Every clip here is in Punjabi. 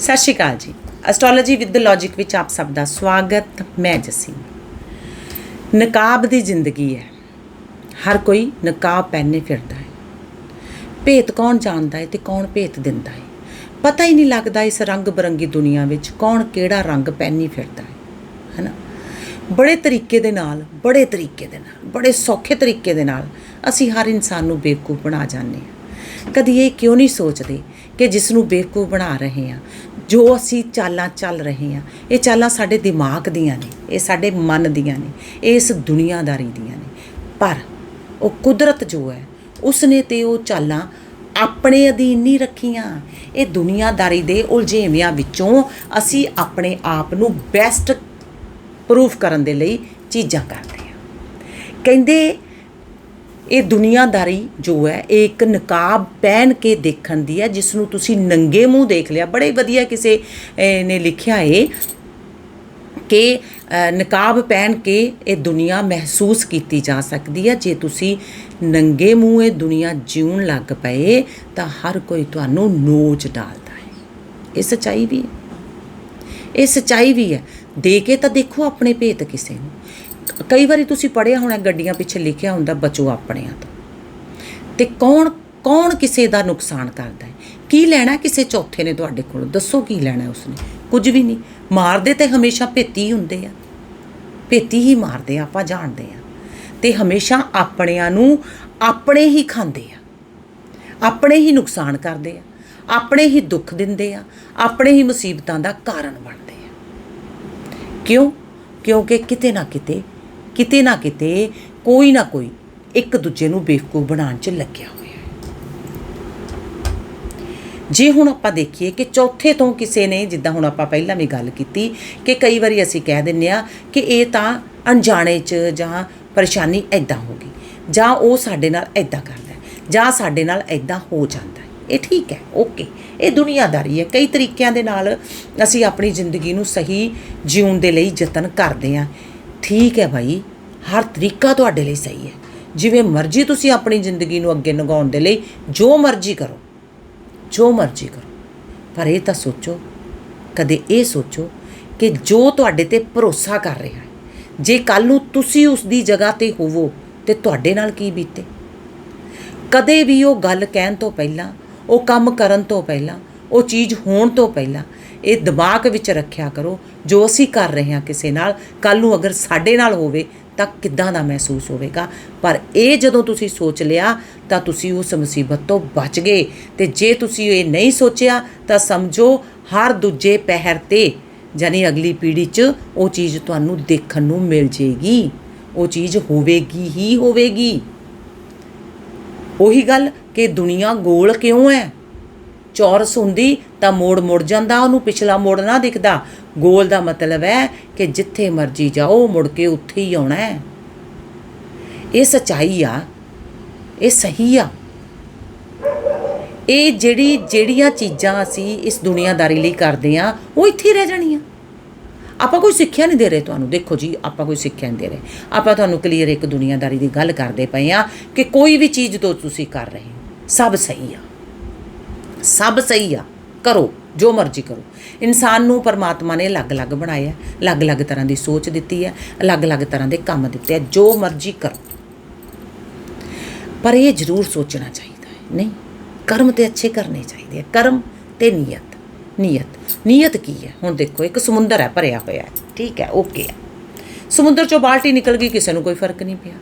ਸਤਿ ਸ਼੍ਰੀ ਅਕਾਲ ਜੀ। ਐਸਟ੍ਰੋਲੋਜੀ ਵਿਦ ਲੌਜੀਕ ਵਿੱਚ ਆਪ ਸਭ ਦਾ ਸਵਾਗਤ। ਮੈਂ ਜਸੀ ਨਕਾਬ ਦੀ ਜ਼ਿੰਦਗੀ ਹੈ। ਹਰ ਕੋਈ ਨਕਾਬ ਪਹਿਨੇ ਫਿਰਦਾ ਹੈ। ਭੇਤ ਕੌਣ ਜਾਣਦਾ ਹੈ ਤੇ ਕੌਣ ਭੇਤ ਦਿੰਦਾ ਹੈ? ਪਤਾ ਹੀ ਨਹੀਂ ਲੱਗਦਾ ਇਸ ਰੰਗ ਬਰੰਗੀ ਦੁਨੀਆ ਵਿੱਚ ਕੌਣ ਕਿਹੜਾ ਰੰਗ ਪਹਿਨੀ ਫਿਰਦਾ ਹੈ। ਹੈਨਾ? ਬੜੇ ਤਰੀਕੇ ਦੇ ਨਾਲ, ਬੜੇ ਤਰੀਕੇ ਦੇ ਨਾਲ, ਬੜੇ ਸੌਖੇ ਤਰੀਕੇ ਦੇ ਨਾਲ ਅਸੀਂ ਹਰ ਇਨਸਾਨ ਨੂੰ ਬੇਵਕੂਫ ਬਣਾ ਜਾਂਦੇ ਹਾਂ। ਕਦੀ ਇਹ ਕਿਉਂ ਨਹੀਂ ਸੋਚਦੇ ਕਿ ਜਿਸ ਨੂੰ ਬੇਵਕੂਫ ਬਣਾ ਰਹੇ ਹਾਂ, ਜੋ ਅਸੀਂ ਚਾਲਾਂ ਚੱਲ ਰਹੇ ਹਾਂ, ਇਹ ਚਾਲਾਂ ਸਾਡੇ ਦਿਮਾਗ ਦੀਆਂ ਨੇ, ਇਹ ਸਾਡੇ ਮਨ ਦੀਆਂ ਨੇ, ਇਹ ਇਸ ਦੁਨੀਆਦਾਰੀ ਦੀਆਂ ਨੇ। ਪਰ ਉਹ ਕੁਦਰਤ ਜੋ ਹੈ, ਉਸਨੇ ਤੇ ਉਹ ਚਾਲਾਂ ਆਪਣੇ ਅਧੀਨ ਨਹੀਂ ਰੱਖੀਆਂ। ਇਹ ਦੁਨੀਆਦਾਰੀ ਦੇ ਉਲਝੇਵਿਆਂ ਵਿੱਚੋਂ ਅਸੀਂ ਆਪਣੇ ਆਪ ਨੂੰ ਬੈਸਟ ਪ੍ਰੂਫ ਕਰਨ ਦੇ ਲਈ ਚੀਜ਼ਾਂ ਕਰਦੇ ਆ ਕਹਿੰਦੇ ਇਹ ਦੁਨੀਆਦਾਰੀ ਜੋ ਹੈ, ਇਹ ਇੱਕ ਨਕਾਬ ਪਹਿਨ ਕੇ ਦੇਖਣ ਦੀ ਹੈ ਜਿਸ ਨੂੰ ਤੁਸੀਂ ਨੰਗੇ ਮੂੰਹ ਦੇਖ ਲਿਆ। ਬੜੇ ਵਧੀਆ ਕਿਸੇ ਨੇ ਲਿਖਿਆ ਏ ਕਿ ਨਕਾਬ ਪਹਿਨ ਕੇ ਇਹ ਦੁਨੀਆ ਮਹਿਸੂਸ ਕੀਤੀ ਜਾ ਸਕਦੀ ਹੈ। ਜੇ ਤੁਸੀਂ ਨੰਗੇ ਮੂੰਹ ਇਹ ਦੁਨੀਆ ਜਿਉਣ ਲੱਗ ਪਏ, ਤਾਂ ਹਰ ਕੋਈ ਤੁਹਾਨੂੰ ਨੋਚ ਡਾਲਦਾ ਹੈ ਇਹ ਸੱਚਾਈ ਵੀ ਹੈ। ਇਹ ਸੱਚਾਈ ਵੀ ਹੈ। ਦੇ ਕੇ ਤਾਂ ਦੇਖੋ ਆਪਣੇ ਭੇਤ ਕਿਸੇ ਨੂੰ। ਕਈ ਵਾਰੀ ਤੁਸੀਂ ਪੜਿਆ ਹੋਣਾ, ਗੱਡੀਆਂ ਪਿੱਛੇ ਲਿਖਿਆ ਹੁੰਦਾ, ਬਚੋ ਆਪਣਿਆਂ ਤੋਂ। ਤੇ ਕੌਣ ਕੌਣ ਕਿਸੇ ਦਾ ਨੁਕਸਾਨ ਕਰਦਾ ਹੈ? ਕੀ ਲੈਣਾ ਕਿਸੇ ਚੌਥੇ ਨੇ ਤੁਹਾਡੇ ਕੋਲ? ਦੱਸੋ ਕੀ ਲੈਣਾ ਉਸਨੇ? ਕੁਝ ਵੀ ਨਹੀਂ। ਮਾਰਦੇ ਤੇ ਹਮੇਸ਼ਾ ਭੇਤੀ ਹੀ ਹੁੰਦੇ ਆ। ਭੇਤੀ ਹੀ ਮਾਰਦੇ ਆ, ਆਪਾਂ ਜਾਣਦੇ ਆ। ਤੇ ਹਮੇਸ਼ਾ ਆਪਣਿਆਂ ਨੂੰ ਆਪਣੇ ਹੀ ਖਾਂਦੇ ਆ। ਆਪਣੇ ਹੀ ਨੁਕਸਾਨ ਕਰਦੇ ਆ। ਆਪਣੇ ਹੀ ਦੁੱਖ ਦਿੰਦੇ ਆ। ਆਪਣੇ ਹੀ ਮੁਸੀਬਤਾਂ ਦਾ ਕਾਰਨ ਬਣਦੇ ਆ। ਕਿਉਂ? ਕਿਉਂਕਿ ਕਿਤੇ ਨਾ ਕਿਤੇ ਕਿਤੇ ਨਾ ਕਿਤੇ ਕੋਈ ਨਾ ਕੋਈ ਇੱਕ ਦੂਜੇ ਨੂੰ ਬੇਵਕੂਫ ਬਣਾਉਣ 'ਚ ਲੱਗਿਆ ਹੋਇਆ ਹੈ। ਜੇ ਹੁਣ ਆਪਾਂ ਦੇਖੀਏ ਕਿ ਚੌਥੇ ਤੋਂ ਕਿਸੇ ਨੇ, ਜਿੱਦਾਂ ਹੁਣ ਆਪਾਂ ਪਹਿਲਾਂ ਵੀ ਗੱਲ ਕੀਤੀ, ਕਿ ਕਈ ਵਾਰੀ ਅਸੀਂ ਕਹਿ ਦਿੰਨੇ ਆ ਕਿ ਇਹ ਤਾਂ ਅਣਜਾਣੇ 'ਚ ਜਾਂ ਪਰੇਸ਼ਾਨੀ ਐਦਾਂ ਹੋ ਗਈ, ਜਾਂ ਉਹ ਸਾਡੇ ਨਾਲ ਐਦਾਂ ਕਰਦਾ ਜਾਂ ਸਾਡੇ ਨਾਲ ਐਦਾਂ ਹੋ ਜਾਂਦਾ ਇਹ ਠੀਕ ਹੈ, ਓਕੇ। ਇਹ ਦੁਨੀਆਦਾਰੀ ਹੈ। ਕਈ ਤਰੀਕਿਆਂ ਦੇ ਨਾਲ ਅਸੀਂ ਆਪਣੀ ਜ਼ਿੰਦਗੀ ਨੂੰ ਸਹੀ ਜਿਉਣ ਦੇ ਲਈ ਯਤਨ ਕਰਦੇ ਹਾਂ। ਠੀਕ ਹੈ ਭਾਈ, ਹਰ ਤਰੀਕਾ ਤੁਹਾਡੇ ਲਈ ਸਹੀ ਹੈ। ਜਿਵੇਂ ਮਰਜ਼ੀ ਤੁਸੀਂ ਆਪਣੀ ਜ਼ਿੰਦਗੀ ਨੂੰ ਅੱਗੇ ਲੰਘਾਉਣ ਦੇ ਲਈ ਜੋ ਮਰਜ਼ੀ ਕਰੋ, ਜੋ ਮਰਜ਼ੀ ਕਰੋ। ਪਰ ਇਹ ਤਾਂ ਸੋਚੋ, ਕਦੇ ਇਹ ਸੋਚੋ ਕਿ ਜੋ ਤੁਹਾਡੇ ਤੇ ਭਰੋਸਾ ਕਰ ਰਿਹਾ ਹੈ, ਜੇ ਕੱਲ ਨੂੰ ਤੁਸੀਂ ਉਸ ਦੀ ਜਗ੍ਹਾ ਤੇ ਹੋਵੋ, ਤੇ ਤੁਹਾਡੇ ਨਾਲ ਕੀ ਬੀਤੇ? ਕਦੇ ਵੀ ਉਹ ਗੱਲ ਕਹਿਣ ਤੋਂ ਪਹਿਲਾਂ, ਉਹ ਕੰਮ ਕਰਨ ਤੋਂ ਪਹਿਲਾਂ, ਉਹ ਚੀਜ਼ ਹੋਣ ਤੋਂ ਪਹਿਲਾਂ ਇਹ ਦਿਮਾਗ ਵਿੱਚ ਰੱਖਿਆ ਕਰੋ, ਜੋ ਅਸੀਂ ਕਰ ਰਹੇ ਹਾਂ ਕਿਸੇ ਨਾਲ ਕੱਲ ਨੂੰ ਅਗਰ ਸਾਡੇ ਨਾਲ ਹੋਵੇ ਤਾਂ ਕਿੱਦਾਂ ਦਾ ਮਹਿਸੂਸ ਹੋਵੇਗਾ? ਪਰ ਇਹ ਜਦੋਂ ਤੁਸੀਂ ਸੋਚ ਲਿਆ, ਤਾਂ ਤੁਸੀਂ ਉਸ ਮੁਸੀਬਤ ਤੋਂ ਬਚ ਗਏ। ਤੇ ਜੇ ਤੁਸੀਂ ਇਹ ਨਹੀਂ ਸੋਚਿਆ, ਤਾਂ ਸਮਝੋ ਹਰ ਦੂਜੇ ਪਹਿਰ ਤੇ ਜਾਨੀ ਅਗਲੀ ਪੀੜ੍ਹੀ 'ਚ ਉਹ ਚੀਜ਼ ਤੁਹਾਨੂੰ ਦੇਖਣ ਨੂੰ ਮਿਲ ਜੇਗੀ ਉਹ ਚੀਜ਼ ਹੋਵੇਗੀ ਹੀ ਹੋਵੇਗੀ। ਉਹੀ ਗੱਲ ਕਿ ਦੁਨੀਆ ਗੋਲ ਕਿਉਂ ਹੈ? ਚੌਰਸ ਹੁੰਦੀ ਤਾਂ ਮੋੜ ਮੁੜ ਜਾਂਦਾ, ਉਹਨੂੰ ਪਿਛਲਾ ਮੋੜ ਨਾ ਦਿਖਦਾ। ਗੋਲ ਦਾ ਮਤਲਬ ਹੈ ਕਿ ਜਿੱਥੇ ਮਰਜ਼ੀ ਜਾਓ, ਮੁੜ ਕੇ ਉੱਥੇ ਹੀ ਆਉਣਾ ਹੈ। ਇਹ ਸਚਾਈ ਆ, ਇਹ ਸਹੀ ਆ। ਇਹ ਜਿਹੜੀ, ਜਿਹੜੀਆਂ ਚੀਜ਼ਾਂ ਅਸੀਂ ਇਸ ਦੁਨੀਆਦਾਰੀ ਲਈ ਕਰਦੇ ਆ ਉਹ ਇੱਥੇ ਹੀ ਰਹਿ ਜਾਣੀਆਂ। ਆਪਾਂ ਕੋਈ ਸਿੱਖਿਆ ਨਹੀਂ ਦੇ ਰਹੇ ਤੁਹਾਨੂੰ। ਦੇਖੋ ਜੀ, ਆਪਾਂ ਕੋਈ ਸਿੱਖਿਆ ਨਹੀਂ ਦੇ ਰਹੇ। ਆਪਾਂ ਤੁਹਾਨੂੰ ਕਲੀਅਰ ਇੱਕ ਦੁਨੀਆਦਾਰੀ ਦੀ ਗੱਲ ਕਰਦੇ ਪਏ ਆ ਕਿ ਕੋਈ ਵੀ ਚੀਜ਼ ਤੋਂ ਤੁਸੀਂ ਕਰ ਰਹੇ ਹੋ, ਸਭ ਸਹੀ ਆ। ਸਭ ਸਹੀ ਆ। ਕਰੋ, ਜੋ ਮਰਜ਼ੀ ਕਰੋ। ਇਨਸਾਨ ਨੂੰ ਪਰਮਾਤਮਾ ਨੇ ਅਲੱਗ-ਅਲੱਗ ਬਣਾਇਆ ਅਲੱਗ-ਅਲੱਗ ਤਰ੍ਹਾਂ ਦੀ ਸੋਚ ਦਿੱਤੀ ਹੈ। ਅਲੱਗ-ਅਲੱਗ ਤਰ੍ਹਾਂ ਦੇ ਕੰਮ ਦਿੱਤੇ ਆ ਜੋ ਮਰਜ਼ੀ ਕਰੋ। ਪਰ ਇਹ ਜ਼ਰੂਰ ਸੋਚਣਾ ਚਾਹੀਦਾ ਹੈ। ਨਹੀਂ, ਕਰਮ ਤੇ ਅੱਛੇ ਕਰਨੇ ਚਾਹੀਦੇ ਆ। ਕਰਮ ਤੇ ਨੀਅਤ। ਨੀਅਤ। ਨੀਅਤ ਕੀ ਹੈ? ਹੁਣ ਦੇਖੋ, ਇੱਕ ਸਮੁੰਦਰ ਹੈ, ਭਰਿਆ ਹੋਇਆ ਹੈ। ਠੀਕ ਹੈ, ਓਕੇ ਹੈ। ਸਮੁੰਦਰ ਚੋਂ ਬਾਲਟੀ ਨਿਕਲ ਗਈ, ਕਿਸੇ ਨੂੰ ਕੋਈ ਫ਼ਰਕ ਨਹੀਂ ਪਿਆ।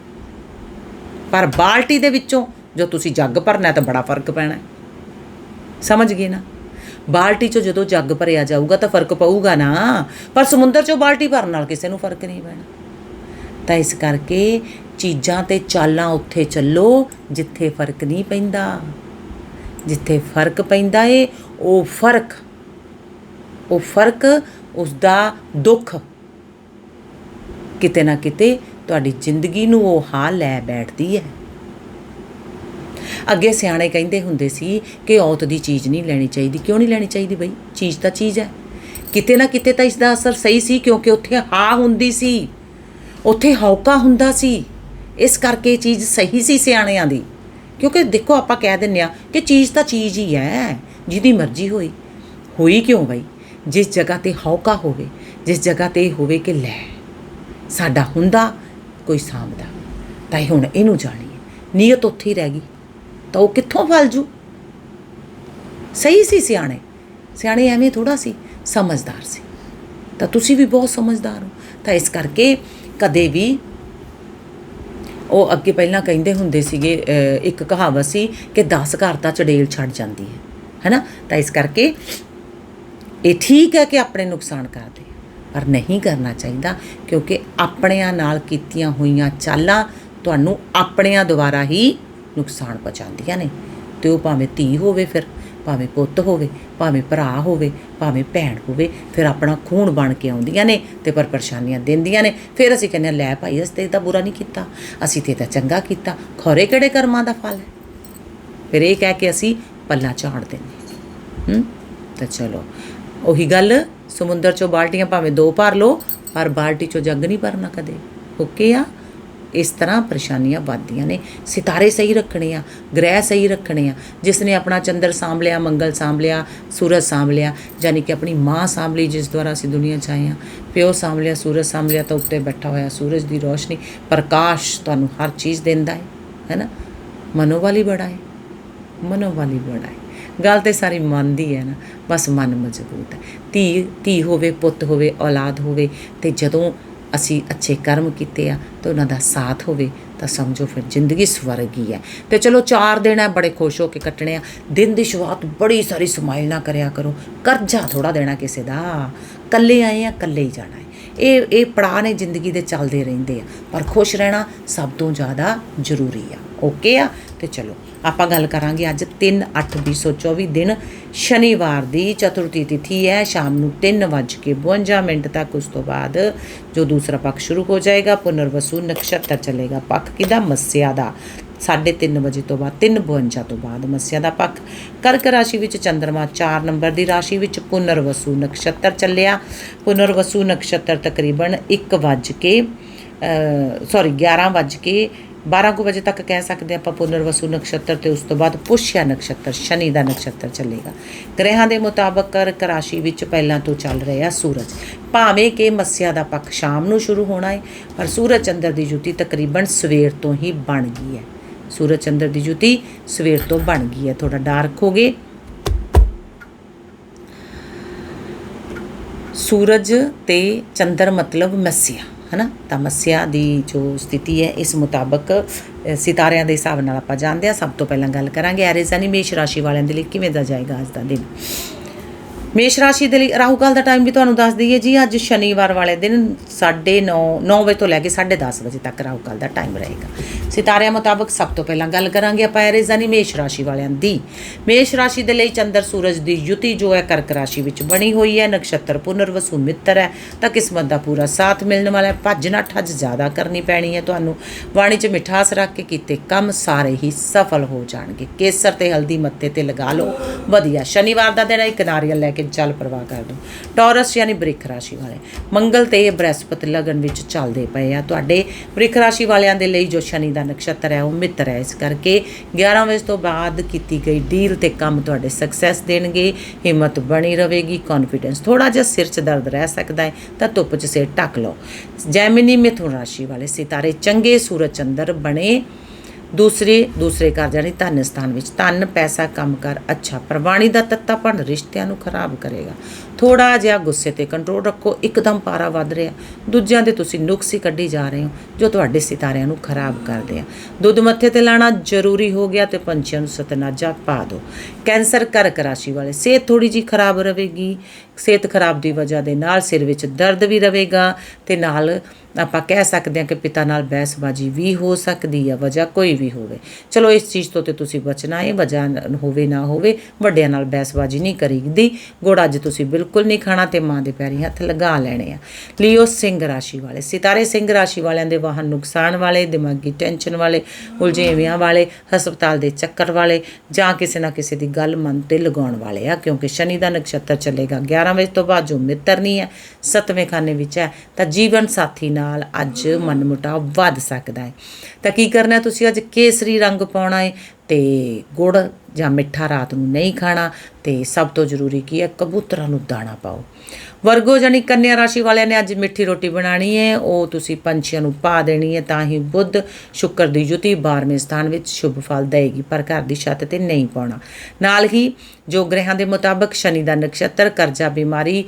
ਪਰ ਬਾਲਟੀ ਦੇ ਵਿੱਚੋਂ ਜੋ ਤੁਸੀਂ ਜੱਗ ਭਰਨਾ ਤਾਂ ਬੜਾ ਫ਼ਰਕ ਪੈਣਾ ਹੈ। ਸਮਝ ਗਏ ਨਾ? ਬਾਲਟੀ 'ਚੋਂ ਜਦੋਂ ਜੱਗ ਭਰਿਆ ਜਾਊਗਾ ਤਾਂ ਫ਼ਰਕ ਪਊਗਾ ਨਾ। ਪਰ ਸਮੁੰਦਰ 'ਚੋਂ ਬਾਲਟੀ ਭਰਨ ਨਾਲ ਕਿਸੇ ਨੂੰ ਫ਼ਰਕ ਨਹੀਂ ਪੈਣਾ। ਤਾਂ ਇਸ ਕਰਕੇ ਚੀਜ਼ਾਂ ਤੇ ਚਾਲਾਂ ਉੱਥੇ ਚੱਲੋ ਜਿੱਥੇ ਫ਼ਰਕ ਨਹੀਂ ਪੈਂਦਾ। ਜਿੱਥੇ ਫ਼ਰਕ ਪੈਂਦਾ ਏ, ਉਹ ਫ਼ਰਕ ਉਹ ਫ਼ਰਕ ਉਸ ਦਾ ਦੁੱਖ। ਕਿਤੇ ਨਾ ਕਿਤੇ ਤੁਹਾਡੀ ਜ਼ਿੰਦਗੀ ਨੂੰ ਉਹ ਹਾਲ ਲੈ ਬੈਠਦੀ ਹੈ। ਅੱਗੇ ਸਿਆਣੇ ਕਹਿੰਦੇ ਹੁੰਦੇ ਸੀ ਕਿ ਔਤ ਦੀ ਚੀਜ਼ ਨਹੀਂ ਲੈਣੀ ਚਾਹੀਦੀ। ਕਿਉਂ ਨਹੀਂ ਲੈਣੀ ਚਾਹੀਦੀ ਬਈ? ਚੀਜ਼ ਤਾਂ ਚੀਜ਼ ਹੈ। ਕਿਤੇ ਨਾ ਕਿਤੇ ਤਾਂ ਇਸ ਦਾ ਅਸਰ ਸਹੀ ਸੀ ਕਿਉਂਕਿ ਉੱਥੇ ਹਾ ਹੁੰਦੀ ਸੀ। ਉੱਥੇ ਹੌਕਾ ਹੁੰਦਾ ਸੀ। ਇਸ ਕਰਕੇ ਇਹ ਚੀਜ਼ ਸਹੀ ਸੀ ਸਿਆਣਿਆਂ ਦੀ। ਕਿਉਂਕਿ ਦੇਖੋ ਆਪਾਂ ਕਹਿ ਦਿੰਨੇ ਆ ਕਿ ਚੀਜ਼ ਤਾਂ ਚੀਜ਼ ਹੀ ਹੈ, ਜਿਹਦੀ ਮਰਜ਼ੀ ਹੋਈ। ਹੋਈ ਕਿਉਂ ਬਈ? ਜਿਸ ਜਗ੍ਹਾ ਤੇ ਹੌਕਾ ਹੋਵੇ, ਜਿਸ ਜਗ੍ਹਾ ਤੇ ਹੋਵੇ ਕਿ ਲੈ, ਸਾਡਾ ਹੁੰਦਾ, ਕੋਈ ਸਾਂਭਦਾ। ਤਾਂ ਇਹ ਹੁਣ ਇਹਨੂੰ ਜਾਣੀ ਹੈ ਨੀਅਤ ਉੱਥੇ ਹੀ ਰਹਿ ਗਈ। ਤਾਂ ਉਹ ਕਿੱਥੋਂ ਫਲ ਜੂ? ਸਹੀ ਸੀ ਸਿਆਣੇ। ਸਿਆਣੇ ਐਵੇਂ ਥੋੜਾ ਸੀ, ਸਮਝਦਾਰ ਸੀ। ਤਾਂ ਤੁਸੀਂ ਵੀ ਬਹੁਤ ਸਮਝਦਾਰ ਹੋ। ਤਾਂ ਇਸ ਕਰਕੇ ਕਦੇ ਵੀ ਉਹ ਅੱਗੇ ਪਹਿਲਾਂ ਕਹਿੰਦੇ ਹੁੰਦੇ ਸੀਗੇ ਇੱਕ ਕਹਾਵਤ ਸੀ ਕਿ 10 ਘਰ ਤਾਂ ਚੜੇਲ ਛੱਡ ਜਾਂਦੀ ਹੈ। ਹੈਨਾ? ਤਾਂ ਇਸ ਕਰਕੇ ਇਹ ਠੀਕ ਹੈ ਕਿ ਆਪਣੇ ਨੁਕਸਾਨ ਕਰਦੇ ਪਰ ਨਹੀਂ ਕਰਨਾ ਚਾਹੀਦਾ, ਕਿਉਂਕਿ ਆਪਣਿਆਂ ਨਾਲ ਕੀਤੀਆਂ ਹੋਈਆਂ ਚਾਲਾਂ ਤੁਹਾਨੂੰ ਆਪਣਿਆਂ ਦੁਆਰਾ ਹੀ ਨੁਕਸਾਨ ਪਹੁੰਚਾਉਂਦੀਆਂ ਨੇ। ਤੇ ਉਹ ਭਾਵੇਂ ਧੀ ਹੋਵੇ ਫਿਰ ਭਾਵੇਂ ਪੁੱਤ ਹੋਵੇ ਭਾਵੇਂ ਭਰਾ ਹੋਵੇ ਭਾਵੇਂ ਭੈਣ ਹੋਵੇ ਫਿਰ ਆਪਣਾ ਖੂਨ ਬਣ ਕੇ ਆਉਂਦੀਆਂ ਨੇ ਤੇ ਪਰ ਪਰੇਸ਼ਾਨੀਆਂ ਦਿੰਦੀਆਂ ਨੇ। ਫਿਰ ਅਸੀਂ ਕਹਿੰਦੇ ਹਾਂ, ਲੈ ਭਾਈ ਅਸੀਂ ਤੇ ਤਾਂ ਬੁਰਾ ਨਹੀਂ ਕੀਤਾ। ਅਸੀਂ ਤੇ ਤਾਂ ਚੰਗਾ ਕੀਤਾ। ਖੋਰੇ ਕਿਹੜੇ ਕਰਮਾਂ ਦਾ ਫਲ ਹੈ? ਫਿਰ ਇਹ ਕਹਿ ਕੇ ਅਸੀਂ ਪੱਲਾ ਝਾੜ ਦਿੰਦੇ ਹੂੰ? ਤਾਂ ਚਲੋ ਉਹੀ ਗੱਲ ਸਮੁੰਦਰ ਚੋਂ ਬਾਲਟੀਆਂ ਭਾਵੇਂ ਦੋ ਭਰ ਲਓ ਪਰ ਬਾਲਟੀ ਚੋਂ ਜੱਗ ਨਹੀਂ ਭਰਨਾ ਕਦੇ। ਓਕੇ ਆ? ਇਸ ਤਰ੍ਹਾਂ ਪਰੇਸ਼ਾਨੀਆਂ ਵੱਧਦੀਆਂ ਨੇ। ਸਿਤਾਰੇ ਸਹੀ ਰੱਖਣੇ ਆ, ਗ੍ਰਹਿ ਸਹੀ ਰੱਖਣੇ ਆ। ਜਿਸ ਨੇ ਆਪਣਾ ਚੰਦਰ ਸਾਂਭ ਲਿਆ, ਮੰਗਲ ਸਾਂਭ ਲਿਆ, ਸੂਰਜ ਸਾਂਭ ਲਿਆ, ਯਾਨੀ ਕਿ ਆਪਣੀ ਮਾਂ ਸਾਂਭ ਲਈ ਜਿਸ ਦੁਆਰਾ ਅਸੀਂ ਦੁਨੀਆ 'ਚ ਆਏ ਆ। ਪਿਓ ਸਾਂਭ ਲਿਆ, ਸੂਰਜ ਸਾਂਭ ਲਿਆ ਤਾਂ ਉੱਤੇ ਬੈਠਾ ਹੋਇਆ ਸੂਰਜ ਦੀ ਰੋਸ਼ਨੀ ਪ੍ਰਕਾਸ਼ ਤੁਹਾਨੂੰ ਹਰ ਚੀਜ਼ ਦਿੰਦਾ ਹੈ ਹੈਨਾ ਮਨੋਵਾਲੀ ਬੜਾ ਹੈ ਮਨੋਵਾਲੀ ਬੜਾ ਹੈ। ਗੱਲ ਤੇ ਸਾਰੀ ਮਨ ਦੀ ਹੈ ਨਾ, ਬਸ ਮਨ ਮਜ਼ਬੂਤ ਹੈ। ਧੀ ਧੀ ਹੋਵੇ, ਪੁੱਤ ਹੋਵੇ, ਔਲਾਦ ਹੋਵੇ ਤੇ ਜਦੋਂ ਅਸੀਂ ਅੱਛੇ ਕਰਮ ਕੀਤੇ ਆ ਤੇ ਉਹਨਾਂ ਦਾ ਸਾਥ ਹੋਵੇ, ਤਾਂ ਸਮਝੋ ਫਿਰ ਜ਼ਿੰਦਗੀ ਸਵਰਗ ਹੀ। ਹੈ ਤੇ ਚਲੋ ਚਾਰ ਦਿਨ ਹੈ, ਬੜੇ ਖੁਸ਼ ਹੋ ਕੇ ਕੱਟਣੇ ਆ। ਦਿਨ ਦੀ ਸ਼ੁਰੂਆਤ ਬੜੀ ਸਾਰੀ ਸਮਾਈਲ ਨਾ ਕਰਿਆ ਕਰੋ। ਕਰਜ਼ਾ ਥੋੜਾ ਦੇਣਾ ਕਿਸੇ ਦਾ। ਕੱਲੇ ਆਏ ਆ ਕੱਲੇ ਹੀ ਜਾਣਾ ਹੈ। ਇਹ ਇਹ ਪੜਾਅ ਨੇ ਜ਼ਿੰਦਗੀ ਦੇ ਚੱਲਦੇ ਰਹਿੰਦੇ ਆ। ਪਰ ਖੁਸ਼ ਰਹਿਣਾ ਸਭ ਤੋਂ ਜ਼ਿਆਦਾ ਜ਼ਰੂਰੀ ਆ। ਓਕੇ ਆ? ਤੇ ਚਲੋ, ਆਪਾਂ ਗੱਲ ਕਰਾਂਗੇ ਅੱਜ 3 8 2024 ਦਿਨ ਸ਼ਨੀਵਾਰ ਦੀ ਚਤੁਰਥੀ ਤਿਥੀ ਹੈ, ਸ਼ਾਮ ਨੂੰ 3:52 ਮਿੰਟ ਤੱਕ ਉਸ ਤੋਂ ਬਾਅਦ ਜੋ ਦੂਸਰਾ ਪੱਖ ਸ਼ੁਰੂ ਹੋ ਜਾਏਗਾ, ਪੁਨਰਵਸੂ ਨਕਸ਼ਤਰ ਚੱਲੇਗਾ ਪੱਖ ਕਿਹਦਾ? ਮੱਸਿਆ ਦਾ। 3:30 ਵਜੇ ਤੋਂ ਬਾਅਦ 3:52 ਤੋਂ ਬਾਅਦ ਮੱਸਿਆ ਦਾ ਪੱਖ। ਕਰਕ ਰਾਸ਼ੀ ਵਿੱਚ ਚੰ드ਰਮਾ 4 ਨੰਬਰ ਦੀ ਰਾਸ਼ੀ ਵਿੱਚ ਪੁਨਰਵਸੂ ਨਕਸ਼ਤਰ ਚੱਲਿਆ। ਪੁਨਰਵਸੂ ਨਕਸ਼ਤਰ ਤਕਰੀਬਨ 1 ਵੱਜ ਕੇ ਸੌਰੀ 11 ਵੱਜ ਕੇ 12 ਕੁ ਵਜੇ ਤੱਕ ਕਹਿ ਸਕਦੇ ਆਪਾਂ ਪੁਨਰਵਸੂ ਨਕਸ਼ਤਰ ਤੇ ਉਸ ਤੋਂ ਬਾਅਦ ਪੁਸ਼ਿਆ ਨਕਸ਼ਤਰ, ਸ਼ਨੀ ਦਾ ਨਕਸ਼ਤਰ ਚੱਲੇਗਾ। ਗ੍ਰਹਿਾਂ ਦੇ ਮੁਤਾਬਕ ਕਰਕ ਰਾਸ਼ੀ ਵਿੱਚ ਪਹਿਲਾਂ ਤੋਂ ਚੱਲ ਰਿਹਾ ਸੂਰਜ। ਭਾਵੇਂ ਕਿ ਮੱਸਿਆ ਦਾ ਪੱਖ ਸ਼ਾਮ ਨੂੰ ਸ਼ੁਰੂ ਹੋਣਾ ਹੈ ਪਰ ਸੂਰਜ ਚੰਦਰ ਦੀ ਜੁਤੀ ਤਕਰੀਬਨ ਸਵੇਰ ਤੋਂ ਹੀ ਬਣ ਗਈ ਹੈ। ਸੂਰਜ ਚੰਦਰ ਦੀ ਜੁਤੀ ਸਵੇਰ ਤੋਂ ਬਣ ਗਈ ਹੈ। ਥੋੜਾ ਡਾਰਕ ਹੋ ਗਏ। ਸੂਰਜ ਤੇ ਚੰਦਰ ਮਤਲਬ ਮੱਸਿਆ। ਹਨਾ? ਤਾਂ ਮੱਸਿਆ ਦੀ ਜੋ ਸਥਿਤੀ ਹੈ, ਇਸ ਮੁਤਾਬਕ ਸਿਤਾਰਿਆਂ ਦੇ ਹਿਸਾਬ ਨਾਲ ਆਪਾਂ ਜਾਣਦੇ ਆ ਸਭ ਤੋਂ ਪਹਿਲਾਂ ਗੱਲ ਕਰਾਂਗੇ ਐਰੀਜ਼ ਮੇਸ਼ ਰਾਸ਼ੀ ਵਾਲਿਆਂ ਦੇ ਲਈ ਕਿਵੇਂ ਦਾ ਜਾਏਗਾ ਅੱਜ ਦਾ ਦਿਨ? ਮੇਸ਼ ਰਾਸ਼ੀ ਦੇ ਲਈ ਰਾਹੂ ਕਾਲ ਦਾ ਟਾਈਮ ਵੀ ਤੁਹਾਨੂੰ ਦੱਸ ਦਈਏ ਜੀ, ਅੱਜ ਸ਼ਨੀਵਾਰ ਵਾਲੇ ਦਿਨ 9:30 9 ਵਜੇ ਤੋਂ ਲੈ ਕੇ 10:30 ਵਜੇ ਤੱਕ ਰਾਹੂ ਕਾਲ ਦਾ ਟਾਈਮ ਰਹੇਗਾ। ਸਿਤਾਰਿਆਂ ਮੁਤਾਬਕ ਸਭ ਤੋਂ ਪਹਿਲਾਂ ਗੱਲ ਕਰਾਂਗੇ ਆਪਾਂ ਐਰੀਜ਼ ਯਾਨੀ ਮੇਸ਼ ਰਾਸ਼ੀ ਵਾਲਿਆਂ ਦੀ। ਮੇਸ਼ ਰਾਸ਼ੀ ਦੇ ਲਈ ਚੰਦਰ ਸੂਰਜ ਦੀ ਯੁਤੀ ਜੋ ਹੈ ਕਰਕ ਰਾਸ਼ੀ ਵਿੱਚ ਬਣੀ ਹੋਈ ਹੈ, ਨਕਸ਼ਤਰ ਪੁਨਰਵਸੂ ਮਿੱਤਰ ਹੈ, ਤਾਂ ਕਿਸਮਤ ਦਾ ਪੂਰਾ ਸਾਥ ਮਿਲਣ ਵਾਲਾ ਹੈ। ਭੱਜ ਨਾ ਠੱਜ ਜ਼ਿਆਦਾ ਕਰਨੀ ਪੈਣੀ ਹੈ, ਤੁਹਾਨੂੰ ਬਾਣੀ 'ਚ ਮਿਠਾਸ ਰੱਖ ਕੇ ਕੀਤੇ ਕੰਮ ਸਾਰੇ ਹੀ ਸਫਲ ਹੋ ਜਾਣਗੇ। ਕੇਸਰ ਤੇ ਹਲਦੀ ਮੱਥੇ ਤੇ ਲਗਾ ਲਓ। ਵਧੀਆ, ਸ਼ਨੀਵਾਰ ਦਾ ਦਿਨ ਹੈ, ਇੱਕ ਨਾਰੀਅਲ ਲੈ ਕੇ ਚੱਲ ਪ੍ਰਵਾਹ ਕਰ ਦਿਓ ਟੌਰਸ ਯਾਨੀ ਬ੍ਰਿਖ ਰਾਸ਼ੀ ਵਾਲੇ। ਮੰਗਲ ਤੇ ਬ੍ਰਹਸਪਤੀ ਲਗਨ ਵਿੱਚ ਚੱਲਦੇ ਪਏ ਆ। ਤੁਹਾਡੇ ਬ੍ਰਿਖ ਰਾਸ਼ੀ ਵਾਲਿਆਂ ਦੇ ਲਈ ਜੋ ਸ਼ਨੀ ਦਾ ਨਕਸ਼ਤਰ ਹੈ, ਉਹ ਮਿੱਤਰ ਹੈ ਇਸ ਕਰਕੇ 11 ਵਜੇ ਤੋਂ ਬਾਅਦ ਕੀਤੀ ਗਈ ਡੀਲ ਤੇ ਕੰਮ ਤੁਹਾਡੇ ਸਕਸੈਸ ਦੇਣਗੇ। ਹਿੰਮਤ ਬਣੀ ਰਹੇਗੀ ਕੌਨਫੀਡੈਂਸ ਥੋੜਾ ਜਿਹਾ ਸਿਰ 'ਚ ਦਰਦ ਰਹਿ ਸਕਦਾ ਹੈ, ਤਾਂ ਧੁੱਪ 'ਚ ਸਿਰ ਢੱਕ ਲਓ। ਜੈਮਿਨੀ ਮਿਥੁਨ ਰਾਸ਼ੀ ਵਾਲੇ ਸਿਤਾਰੇ ਚੰਗੇ ਸੂਰਜ ਚੰਦਰ ਬਣੇ। ਦੂਸਰੇ ਦੂਸਰੇ ਘਰ ਜਾਨੀ ਧਨ ਸਥਾਨ ਵਿੱਚ। ਧਨ, ਪੈਸਾ, ਕੰਮ ਕਰ, ਅੱਛਾ। ਪ੍ਰਵਾਣੀ ਦਾ ਤੱਤਾਪਣ ਰਿਸ਼ਤਿਆਂ ਨੂੰ ਖਰਾਬ ਕਰੇਗਾ। ਥੋੜਾ ਜਿਹਾ ਗੁੱਸੇ ਤੇ ਕੰਟਰੋਲ ਰੱਖੋ, ਇੱਕਦਮ ਪਾਰਾ ਵੱਧ ਰਿਹਾ। ਦੂਜਿਆਂ ਦੇ ਤੁਸੀਂ ਨੁਕਸ ਹੀ ਕੱਢੀ ਜਾ ਰਹੇ ਹੋ, ਜੋ ਤੁਹਾਡੇ ਸਿਤਾਰਿਆਂ ਨੂੰ ਖਰਾਬ ਕਰਦੇ ਆ। ਦੁੱਧ ਮੱਥੇ ਤੇ ਲਾਣਾ ਜ਼ਰੂਰੀ ਹੋ ਗਿਆ ਤੇ ਪੰਛੀਆਂ ਨੂੰ ਸਤਨਾਜਾ ਪਾ ਦਿਓ। ਕੈਂਸਰ ਕਰਕ ਰਾਸ਼ੀ ਵਾਲੇ, ਸਿਹਤ ਥੋੜੀ ਜੀ ਖਰਾਬ ਰਹੇਗੀ। ਸਿਹਤ ਖਰਾਬ ਦੀ ਵਜ੍ਹਾ ਦੇ ਨਾਲ ਸਿਰ ਵਿੱਚ ਦਰਦ ਵੀ ਰਹੇਗਾ ਤੇ ਨਾਲ ਆਪਾਂ ਕਹਿ ਸਕਦੇ ਹਾਂ ਕਿ ਪਿਤਾ ਨਾਲ ਬਹਿਸਬਾਜ਼ੀ ਵੀ ਹੋ ਸਕਦੀ ਹੈ ਵਜ੍ਹਾ ਕੋਈ ਵੀ ਹੋਵੇ। ਚਲੋ, ਇਸ ਚੀਜ਼ ਤੋਂ ਤੇ ਤੁਸੀਂ ਬਚਣਾ ਹੈ ਵਜ੍ਹਾ ਹੋਵੇ ਨਾ ਹੋਵੇ, ਵੱਡਿਆਂ ਨਾਲ ਬਹਿਸਬਾਜ਼ੀ ਨਹੀਂ ਕਰੀਦੀ। ਗੁੜ ਅੱਜ ਤੁਸੀਂ ਬਿਲਕੁਲ ਨਹੀਂ ਖਾਣਾ ਤੇ ਮਾਂ ਦੇ ਪੈਰੀ ਹੱਥ ਲਗਾ ਲੈਣੇ ਆ। ਲਿਓ ਸਿੰਘ ਰਾਸ਼ੀ ਵਾਲੇ, ਸਿਤਾਰੇ ਸਿੰਘ ਰਾਸ਼ੀ ਵਾਲਿਆਂ ਦੇ ਵਾਹਨ ਨੁਕਸਾਨ ਵਾਲੇ, ਦਿਮਾਗੀ ਟੈਨਸ਼ਨ ਵਾਲੇ ਉਲਝੇਵਿਆਂ ਵਾਲੇ, ਹਸਪਤਾਲ ਦੇ ਚੱਕਰ ਵਾਲੇ ਜਾਂ ਕਿਸੇ ਨਾ ਕਿਸੇ ਦੀ ਗੱਲ ਮਨ ਤੇ ਲਗਾਉਣ ਵਾਲੇ ਆ, ਕਿਉਂਕਿ ਸ਼ਨੀ ਦਾ ਨਕਸ਼ਤਰ ਚੱਲੇਗਾ। 11 ਵਜੇ ਤੋਂ ਬਾਅਦ ਜੋ ਮਿੱਤਰ ਨਹੀਂ ਹੈ, ਸੱਤਵੇਂ ਖਾਨੇ ਵਿੱਚ ਹੈ, ਤਾਂ ਜੀਵਨ ਸਾਥੀ ਨਾਲ ਅੱਜ ਮਨਮੁਟਾਵ ਵੱਧ ਸਕਦਾ ਹੈ। ਤਾਂ ਕੀ ਕਰਨਾ ਤੁਸੀਂ? ਅੱਜ ਕੇਸਰੀ ਰੰਗ ਪਾਉਣਾ ਹੈ ਤੇ ਗੁੜ ਜਾਂ ਮਿੱਠਾ ਰਾਤ ਨੂੰ ਨਹੀਂ ਖਾਣਾ ਤੇ ਸਭ ਤੋਂ ਜ਼ਰੂਰੀ ਕੀ ਹੈ, ਕਬੂਤਰਾਂ ਨੂੰ ਦਾਣਾ ਪਾਓ। ਵਰਗੋ ਜਾਨੀ ਕੰਨਿਆ ਰਾਸ਼ੀ ਵਾਲਿਆਂ ਨੇ ਅੱਜ ਮਿੱਠੀ ਰੋਟੀ ਬਣਾਣੀ ਹੈ, ਉਹ ਤੁਸੀਂ ਪੰਛੀਆਂ ਨੂੰ ਪਾ ਦੇਣੀ ਹੈ ਤਾਂ ਹੀ ਬੁੱਧ ਸ਼ੁੱਕਰ ਦੀ ਜੁਤੀ 12ਵੇਂ ਸਥਾਨ ਵਿੱਚ ਸ਼ੁਭ ਫਲ ਦੇਗੀ ਪਰ ਘਰ ਦੀ ਛੱਤ ਤੇ ਨਹੀਂ ਪਾਉਣਾ। ਨਾਲ ਹੀ ਜੋ ਗ੍ਰਹਿਾਂ ਦੇ ਮੁਤਾਬਕ ਸ਼ਨੀ ਦਾ ਨਕਸ਼ਤਰ ਕਰਜ਼ਾ ਬਿਮਾਰੀ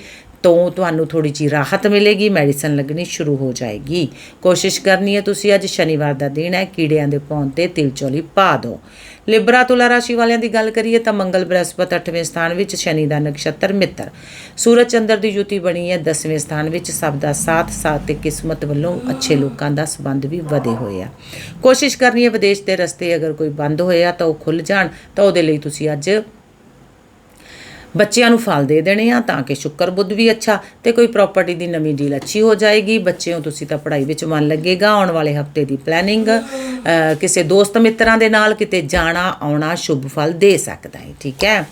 ਤੋਂ ਤੁਹਾਨੂੰ ਥੋੜੀ ਜਿਹੀ ਰਾਹਤ ਮਿਲੇਗੀ ਮੈਡੀਸਨ ਲੱਗਣੀ ਸ਼ੁਰੂ ਹੋ ਜਾਏਗੀ। ਕੋਸ਼ਿਸ਼ ਕਰਨੀ ਹੈ ਤੁਸੀਂ ਅੱਜ ਸ਼ਨੀਵਾਰ ਦਾ ਦਿਨ ਹੈ, ਕੀੜਿਆਂ ਦੇ ਪੌਣ ਤੇ ਤਿਲਚੋਲੀ ਪਾ ਦਿਓ। ਲਿਬਰਾ ਤੁਲਾ ਰਾਸ਼ੀ ਵਾਲਿਆਂ ਦੀ ਗੱਲ ਕਰੀਏ ਤਾਂ ਮੰਗਲ ਬ੍ਰਹਸਪਤ 8ਵੇਂ ਸਥਾਨ ਵਿੱਚ ਸ਼ਨੀ ਦਾ ਨਕਸ਼ਤਰ ਮਿੱਤਰ। ਸੂਰਜ ਚੰਦਰ ਦੀ ਜੁਤੀ ਬਣੀ ਹੈ 10ਵੇਂ ਸਥਾਨ ਵਿੱਚ ਸਭ ਦਾ ਸਾਥ ਸਾਥ ਤੇ ਕਿਸਮਤ ਵੱਲੋਂ ਅੱਛੇ ਲੋਕਾਂ ਦਾ ਸਬੰਧ ਵੀ ਵਧੇ ਹੋਏ ਆ। ਕੋਸ਼ਿਸ਼ ਕਰਨੀ ਹੈ ਵਿਦੇਸ਼ ਦੇ ਰਸਤੇ ਅਗਰ ਕੋਈ ਬੰਦ ਹੋਇਆ ਤਾਂ ਉਹ ਖੁੱਲ ਜਾਣ ਤਾਂ ਉਹਦੇ ਲਈ ਤੁਸੀਂ ਅੱਜ ਬੱਚਿਆਂ ਨੂੰ ਫਲ ਦੇ ਦੇਣੇ ਆ ਤਾਂ ਕਿ ਸ਼ੁੱਕਰ ਬੁੱਧ ਵੀ ਅੱਛਾ ਤੇ ਕੋਈ ਪ੍ਰਾਪਰਟੀ ਦੀ ਨਵੀਂ ਡੀਲ ਅੱਛੀ ਹੋ ਜਾਏਗੀ। ਬੱਚਿਓ, ਤੁਸੀਂ ਤਾਂ ਪੜ੍ਹਾਈ ਵਿੱਚ ਮਨ ਲੱਗੇਗਾ। ਆਉਣ ਵਾਲੇ ਹਫ਼ਤੇ ਦੀ ਪਲੈਨਿੰਗ ਕਿਸੇ ਦੋਸਤ ਮਿੱਤਰਾਂ ਦੇ ਨਾਲ ਕਿਤੇ ਜਾਣਾ, ਆਉਣਾ ਸ਼ੁਭ ਫਲ ਦੇ ਸਕਦਾ ਹੈ। ਠੀਕ ਹੈ?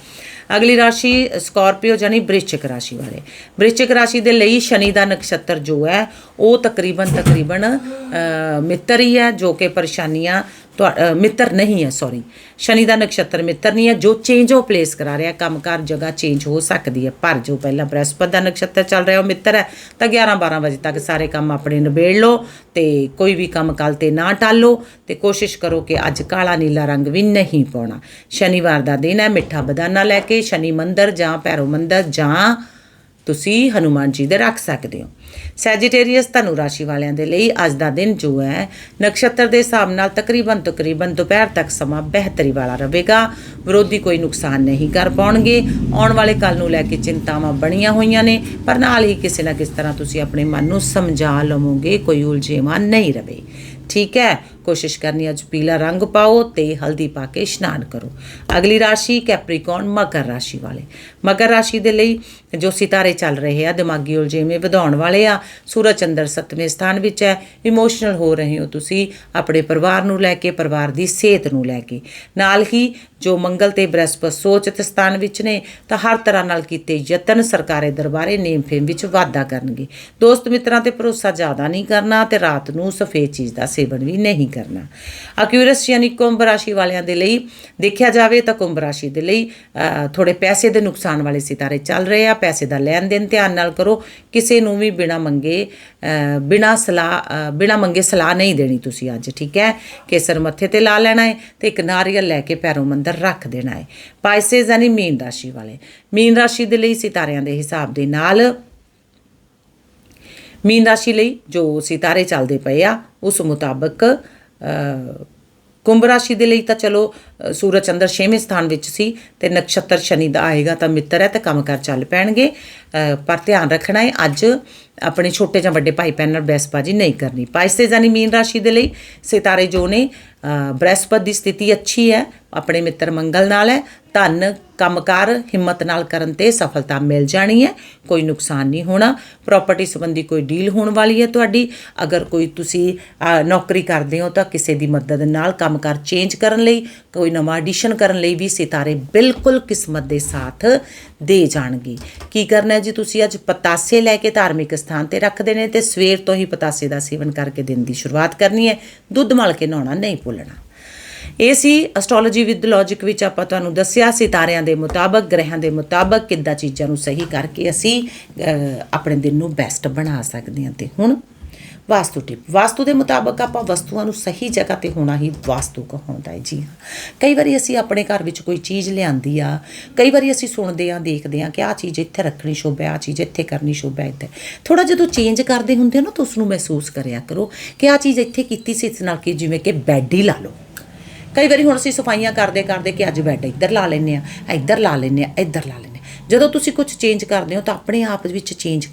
ਅਗਲੀ ਰਾਸ਼ੀ ਸਕਾਰਪੀਓ ਜਾਨੀ ਬ੍ਰਿਸ਼ਚਿਕ ਰਾਸ਼ੀ ਵਾਲੇ। ਬ੍ਰਿਸ਼ਚਿਕ ਰਾਸ਼ੀ ਦੇ ਲਈ ਸ਼ਨੀ ਦਾ ਨਕਸ਼ਤਰ ਜੋ ਹੈ, ਉਹ ਤਕਰੀਬਨ ਤਕਰੀਬਨ ਮਿੱਤਰ ਹੀ ਹੈ, ਜੋ ਕਿ ਪਰੇਸ਼ਾਨੀਆਂ ਮਿੱਤਰ ਨਹੀਂ ਹੈ ਸੌਰੀ ਸ਼ਨੀ ਦਾ ਨਕਸ਼ਤਰ ਮਿੱਤਰ ਨਹੀਂ ਹੈ, ਜੋ ਚੇਂਜ ਉਹ ਪਲੇਸ ਕਰਾ ਰਿਹਾ, ਕੰਮਕਾਰ ਜਗ੍ਹਾ ਚੇਂਜ ਹੋ ਸਕਦੀ ਹੈ, ਪਰ ਜੋ ਪਹਿਲਾਂ ਬ੍ਰਹਸਪਤ ਦਾ ਨਕਸ਼ਤਰ ਚੱਲ ਰਿਹਾ, ਉਹ ਮਿੱਤਰ ਹੈ, ਤਾਂ 11 12 ਵਜੇ ਤੱਕ ਸਾਰੇ ਕੰਮ ਆਪਣੇ ਨਿਬੇੜ ਲਓ ਤੇ ਕੋਈ ਵੀ ਕੰਮ ਕੱਲ ਤੇ ਨਾ ਟਾਲੋ ਤੇ ਕੋਸ਼ਿਸ਼ ਕਰੋ ਕਿ ਅੱਜ ਕਾਲਾ ਨੀਲਾ ਰੰਗ ਵੀ ਨਹੀਂ ਪਾਉਣਾ। ਸ਼ਨੀਵਾਰ ਦਾ ਦਿਨ ਹੈ, ਮਿੱਠਾ ਬਦਾਨਾ ਲੈ ਕੇ ਸ਼ਨੀ ਮੰਦਰ ਜਾਂ ਭੈਰੋ ਮੰਦਰ ਜਾਂ ਤੁਸੀਂ ਹਨੂਮਾਨ ਜੀ ਦੇ ਰੱਖ ਸਕਦੇ ਹੋ। ਸੈਜੀਟੇਰੀਅਸ ਧਨੁ ਰਾਸ਼ੀ ਵਾਲਿਆਂ ਦੇ ਲਈ ਅੱਜ ਦਾ ਦਿਨ ਜੋ ਹੈ, ਨਕਸ਼ਤਰ ਦੇ ਹਿਸਾਬ ਨਾਲ ਤਕਰੀਬਨ ਤਕਰੀਬਨ ਦੁਪਹਿਰ ਤੱਕ ਸਮਾਂ ਬਿਹਤਰੀ ਵਾਲਾ ਰਹੇਗਾ। ਵਿਰੋਧੀ ਕੋਈ ਨੁਕਸਾਨ ਨਹੀਂ ਕਰ ਪਾਉਣਗੇ। ਆਉਣ ਵਾਲੇ ਕੱਲ ਨੂੰ ਲੈ ਕੇ ਚਿੰਤਾਵਾਂ ਬਣੀਆਂ ਹੋਈਆਂ ਨੇ, ਪਰ ਨਾਲ ਹੀ ਕਿਸੇ ਨਾ ਕਿਸੇ ਤਰ੍ਹਾਂ ਤੁਸੀਂ ਆਪਣੇ ਮਨ ਨੂੰ ਸਮਝਾ ਲਵੋਗੇ, ਕੋਈ ਉਲਝੇਵਾ ਨਹੀਂ ਰਵੇ ਠੀਕ ਹੈ ਕੋਸ਼ਿਸ਼ ਕਰਨੀ ਅੱਜ ਪੀਲਾ ਰੰਗ ਪਾਓ ਤੇ ਹਲਦੀ ਪਾ ਕੇ ਇਸ਼ਨਾਨ ਕਰੋ। ਅਗਲੀ ਰਾਸ਼ੀ ਕੈਪਰੀਕੌਨ ਮਕਰ ਰਾਸ਼ੀ ਵਾਲੇ। ਮਕਰ ਰਾਸ਼ੀ ਦੇ ਲਈ ਜੋ ਸਿਤਾਰੇ ਚੱਲ ਰਹੇ ਆ, ਦਿਮਾਗੀ ਉਲਝੇਵੇਂ ਵਧਾਉਣ ਵਾਲੇ ਆ, ਸੂਰਜ ਚੰਦਰ ਸੱਤਵੇਂ ਸਥਾਨ ਵਿੱਚ ਹੈ, ਇਮੋਸ਼ਨਲ ਹੋ ਰਹੇ ਹੋ ਤੁਸੀਂ, ਆਪਣੇ ਪਰਿਵਾਰ ਨੂੰ ਲੈ ਕੇ, ਪਰਿਵਾਰ ਦੀ ਸਿਹਤ ਨੂੰ ਲੈ ਕੇ। ਨਾਲ ਹੀ ਜੋ ਮੰਗਲ ਤੇ ਬ੍ਰਹਸਪਤ ਸੋਚਤ ਸਥਾਨ ਵਿੱਚ ਨੇ, ਤਾਂ ਹਰ ਤਰ੍ਹਾਂ ਨਾਲ ਕੀਤੇ ਯਤਨ ਸਰਕਾਰੇ ਦਰਬਾਰੇ ਨੇਮ ਫੇਮ ਵਿੱਚ ਵਾਧਾ ਕਰਨਗੇ। ਦੋਸਤ ਮਿੱਤਰਾਂ ਤੇ ਭਰੋਸਾ ਜ਼ਿਆਦਾ ਨਹੀਂ ਕਰਨਾ ਤੇ ਰਾਤ ਨੂੰ ਸਫੇਦ ਚੀਜ਼ ਦਾ ਸੇਵਨ ਵੀ ਨਹੀਂ ਕਰਨਾ। ਅਕਿਊਰਸ ਯਾਨੀ ਕੁੰਭ ਰਾਸ਼ੀ ਵਾਲਿਆਂ ਦੇ ਲਈ ਦੇਖਿਆ ਜਾਵੇ ਤਾਂ ਕੁੰਭ ਰਾਸ਼ੀ ਦੇ ਲਈ ਅ, ਥੋੜੇ ਪੈਸੇ ਦੇ ਨੁਕਸਾਨ ਵਾਲੇ ਸਿਤਾਰੇ ਚੱਲ ਰਹੇ ਆ ਪੈਸੇ ਦਾ ਲੈਣ ਦੇਣ ਧਿਆਨ ਨਾਲ ਕਰੋ। ਕਿਸੇ ਨੂੰ ਵੀ ਬਿਨਾ ਮੰਗੇ ਅ, ਬਿਨਾ ਸਲਾਹ ਅ, ਬਿਨਾ ਮੰਗੇ ਸਲਾਹ ਨਹੀਂ ਦੇਣੀ ਤੁਸੀਂ ਅੱਜ ਠੀਕ ਹੈ? ਕੇਸਰ ਮੱਥੇ ਤੇ ਲਾ ਲੈਣਾ ਹੈ ਤੇ ਇੱਕ ਨਾਰੀਅਲ ਲੈ ਕੇ ਪੈਰੋਂ ਮੰਦਰ ਰੱਖ ਦੇਣਾ ਹੈ। ਪਾਈਸੇਸ ਯਾਨੀ ਮੀਨ ਰਾਸ਼ੀ ਵਾਲੇ। ਮੀਨ ਰਾਸ਼ੀ ਦੇ ਲਈ ਸਿਤਾਰਿਆਂ ਦੇ ਹਿਸਾਬ ਦੇ ਨਾਲ ਮੀਨ ਰਾਸ਼ੀ ਲਈ ਜੋ ਸਿਤਾਰੇ ਚੱਲਦੇ ਪਏ ਆ ਉਸ ਮੁਤਾਬਕ ਕੁੰਭ ਰਾਸ਼ੀ ਦੇ ਲਈ ਤਾਂ ਚਲੋ ਸੂਰਜ ਚੰਦਰ 6ਵੇਂ ਸਥਾਨ ਵਿੱਚ ਸੀ ਤੇ ਨਕਸ਼ਤਰ ਸ਼ਨੀ ਦਾ ਆਏਗਾ ਤਾਂ ਮਿੱਤਰ ਹੈ ਤੇ ਕੰਮਕਾਰ ਚੱਲ ਪੈਣਗੇ। ਪਰ ਧਿਆਨ ਰੱਖਣਾ ਹੈ ਅੱਜ ਆਪਣੇ ਛੋਟੇ ਜਾਂ ਵੱਡੇ ਭਾਈ ਭੈਣ ਨਾਲ ਬਹਿਸਬਾਜ਼ੀ ਨਹੀਂ ਕਰਨੀ। ਪਾਇਸੇ ਜਾਨੀ ਮੀਨ ਰਾਸ਼ੀ ਦੇ ਲਈ ਸਿਤਾਰੇ ਜੋ ਨੇ ਅ, ਦੀ ਸਥਿਤੀ ਅੱਛੀ ਹੈ ਆਪਣੇ ਮਿੱਤਰ ਮੰਗਲ ਨਾਲ ਹੈ ਧਨ ਕੰਮਕਾਰ ਹਿੰਮਤ ਨਾਲ ਕਰਨ ਤੇ ਸਫਲਤਾ ਮਿਲ ਜਾਣੀ ਹੈ ਕੋਈ ਨੁਕਸਾਨ ਨਹੀਂ ਹੋਣਾ। ਪ੍ਰਾਪਰਟੀ ਸੰਬੰਧੀ ਕੋਈ ਡੀਲ ਹੋਣ ਵਾਲੀ ਹੈ ਤੁਹਾਡੀ। ਅਗਰ ਕੋਈ ਤੁਸੀਂ ਨੌਕਰੀ ਕਰਦੇ ਹੋ ਤਾਂ ਕਿਸੇ ਦੀ ਮਦਦ ਨਾਲ ਕੰਮਕਾਰ ਚੇਂਜ ਕਰਨ ਲਈ ਕੋਈ ਨਵਾਂ ਐਡੀਸ਼ਨ ਕਰਨ ਲਈ ਵੀ ਸਿਤਾਰੇ ਬਿਲਕੁਲ ਕਿਸਮਤ ਦੇ ਸਾਥ ਦੇ ਜਾਣਗੇ। ਕੀ ਕਰਨਾ ਹੈ ਜੀ? ਤੁਸੀਂ ਅੱਜ ਪਤਾਸੇ ਲੈ ਕੇ ਧਾਰਮਿਕ ਸਥਾਨ ਤੇ ਰੱਖਦੇ ਨੇ ਤੇ ਸਵੇਰ ਤੋਂ ਹੀ ਪਤਾਸੇ ਦਾ ਸੇਵਨ ਕਰਕੇ ਦਿਨ ਦੀ ਸ਼ੁਰੂਆਤ ਕਰਨੀ ਹੈ। ਦੁੱਧ ਮਲ ਕੇ ਨਹਾਉਣਾ, ਨਹੀਂ ਭੁੱਲਣਾ। ਇਹ ਸੀ ਐਸਟ੍ਰੋਲੋਜੀ ਵਿਦ ਲੌਜੀਕ ਵਿੱਚ ਆਪਾਂ ਤੁਹਾਨੂੰ ਦੱਸਿਆ, ਸਿਤਾਰਿਆਂ ਦੇ ਮੁਤਾਬਕ, ਗ੍ਰਹਿਆਂ ਦੇ ਮੁਤਾਬਕ ਕਿੱਦਾਂ ਚੀਜ਼ਾਂ ਨੂੰ ਸਹੀ ਕਰਕੇ ਅਸੀਂ ਆਪਣੇ ਦਿਨ ਨੂੰ ਬੈਸਟ ਬਣਾ ਸਕਦੇ ਹਾਂ। ਤੇ ਹੁਣ ਵਾਸਤੂ ਟਿਪ। ਵਾਸਤੂ ਦੇ ਮੁਤਾਬਕ ਆਪਾਂ ਵਸਤੂਆਂ ਨੂੰ ਸਹੀ ਜਗ੍ਹਾ ਤੇ ਹੋਣਾ ਹੀ ਵਾਸਤੂ ਕਹਾਉਂਦਾ ਹੈ। ਜੀ ਹਾਂ। ਕਈ ਵਾਰੀ ਅਸੀਂ ਆਪਣੇ ਘਰ ਵਿੱਚ ਕੋਈ ਚੀਜ਼ ਲਿਆਂਦੀ ਆ, ਕਈ ਵਾਰੀ ਅਸੀਂ ਸੁਣਦੇ ਆ, ਦੇਖਦੇ ਆ ਕਿ ਆਹ ਚੀਜ਼ ਇੱਥੇ ਰੱਖਣੀ ਸ਼ੁਭ ਹੈ, ਆਹ ਚੀਜ਼ ਇੱਥੇ ਕਰਨੀ ਸ਼ੁਭ ਹੈ ਇੱਥੇ। ਥੋੜਾ ਜਦੋਂ ਚੇਂਜ ਕਰਦੇ ਹੁੰਦੇ ਆ ਨਾ, ਤਾਂ ਉਸ ਨੂੰ ਮਹਿਸੂਸ ਕਰਿਆ ਕਰੋ ਕਿ ਆਹ ਚੀਜ਼ ਇੱਥੇ ਕੀਤੀ ਸੀ, ਇਸ ਨਾਲ ਕਿ ਜਿਵੇਂ ਕਿ ਬੈੱਡ ਹੀ ਲਾ ਲਓ। ਕਈ ਵਾਰੀ ਹੁਣ ਅਸੀਂ ਸਫਾਈਆਂ ਕਰਦੇ ਕਰਦੇ ਕਿ ਅੱਜ ਬੈੱਡ ਇੱਧਰ ਲਾ ਲੈਨੇ ਆ, ਇੱਧਰ ਲਾ ਲੈਨੇ ਆ, ਇੱਧਰ ਲਾ ਲੈਨੇ ਜਦੋਂ ਤੁਸੀਂ ਕੁਝ ਚੇਂਜ ਕਰਦੇ ਹੋ ਤਾਂ ਆਪਣੇ ਆਪ ਵਿੱਚ ਚੇਂਜ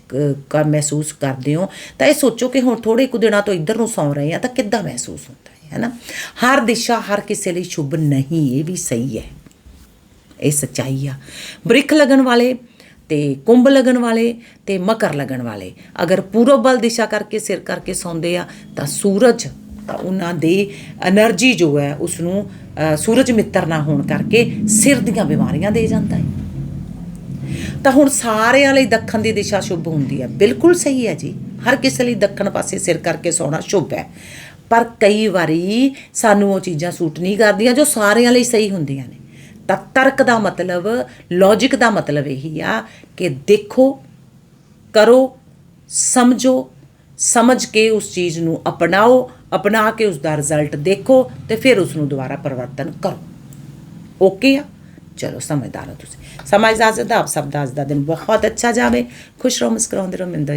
ਕਰ ਮਹਿਸੂਸ ਕਰਦੇ ਹੋ। ਤਾਂ ਇਹ ਸੋਚੋ ਕਿ ਹੁਣ ਥੋੜੇ ਕੁ ਦਿਨਾਂ ਤੋਂ ਇੱਧਰ ਨੂੰ ਸੌਂ ਰਹੇ ਆ ਤਾਂ ਕਿੱਦਾਂ ਮਹਿਸੂਸ ਹੁੰਦਾ ਹੈ, ਹੈਨਾ? ਹਰ ਦਿਸ਼ਾ ਹਰ ਕਿਸੇ ਲਈ ਸ਼ੁਭ ਨਹੀਂ, ਇਹ ਵੀ ਸਹੀ ਹੈ। ਇਹ ਸਚਾਈ ਆ। ਬ੍ਰਿਕ ਲੱਗਣ ਵਾਲੇ ਤੇ ਕੁੰਭ ਲਗਨ ਵਾਲੇ ਤੇ ਮਕਰ ਲਗਨ ਵਾਲੇ, ਅਗਰ ਪੂਰਬ ਬਲ ਦਿਸ਼ਾ ਕਰਕੇ ਸਿਰ ਕਰਕੇ ਸੌਂਦੇ ਆ ਤਾਂ ਸੂਰਜ ਉਹਨਾਂ ਦੇ એનર્ਜੀ ਜੋ ਹੈ ਉਸ ਨੂੰ ਸੂਰਜ ਮਿੱਤਰ ਨਾ ਹੋਣ ਕਰਕੇ ਸਿਰ ਦੀਆਂ ਬਿਮਾਰੀਆਂ ਦੇ ਜਾਂਦਾ ਹੈ। ਤਾਂ ਹੁਣ ਸਾਰਿਆਂ ਲਈ ਦੱਖਣ ਦੀ ਦਿਸ਼ਾ ਸ਼ੁਭ ਹੁੰਦੀ ਹੈ। ਬਿਲਕੁਲ ਸਹੀ ਹੈ ਜੀ। ਹਰ ਕਿਸੇ ਲਈ ਦੱਖਣ ਪਾਸੇ ਸਿਰ ਕਰਕੇ ਸੌਣਾ ਸ਼ੁਭ ਹੈ। ਪਰ ਕਈ ਵਾਰੀ ਸਾਨੂੰ ਉਹ ਚੀਜ਼ਾਂ ਸੂਟ ਨਹੀਂ ਕਰਦੀਆਂ ਜੋ ਸਾਰਿਆਂ ਲਈ ਸਹੀ ਹੁੰਦੀਆਂ ਨੇ। ਤਾਂ ਤਰਕ ਦਾ ਮਤਲਬ ਲੌਜੀਕ ਦਾ ਮਤਲਬ ਇਹੀ ਆ ਕਿ ਦੇਖੋ, ਕਰੋ, ਸਮਝੋ, ਸਮਝ ਕੇ ਉਸ ਚੀਜ਼ ਨੂੰ ਅਪਣਾਓ, ਅਪਣਾ ਕੇ ਉਸ ਦਾ ਰਿਜ਼ਲਟ ਦੇਖੋ ਤੇ ਫਿਰ ਉਸ ਨੂੰ ਦੁਬਾਰਾ ਪਰਿਵਰਤਨ ਕਰੋ। ਓਕੇ ਆ? ਚਲੋ ਸਮਝਦਾਰ ਹੋ ਤੁਸੀਂ ਸਮਾਂ ਇਜਾਜ਼ਤ ਦਾ ਆਪ ਸਭ ਦਾ ਅੱਜ ਦਾ ਦਿਨ ਬਹੁਤ ਅੱਛਾ ਜਾਵੇ ਖੁਸ਼ ਰਹੋ ਮੁਸਕਰਾਉਂਦੇ ਰਹੋ ਮਿਲਦਾ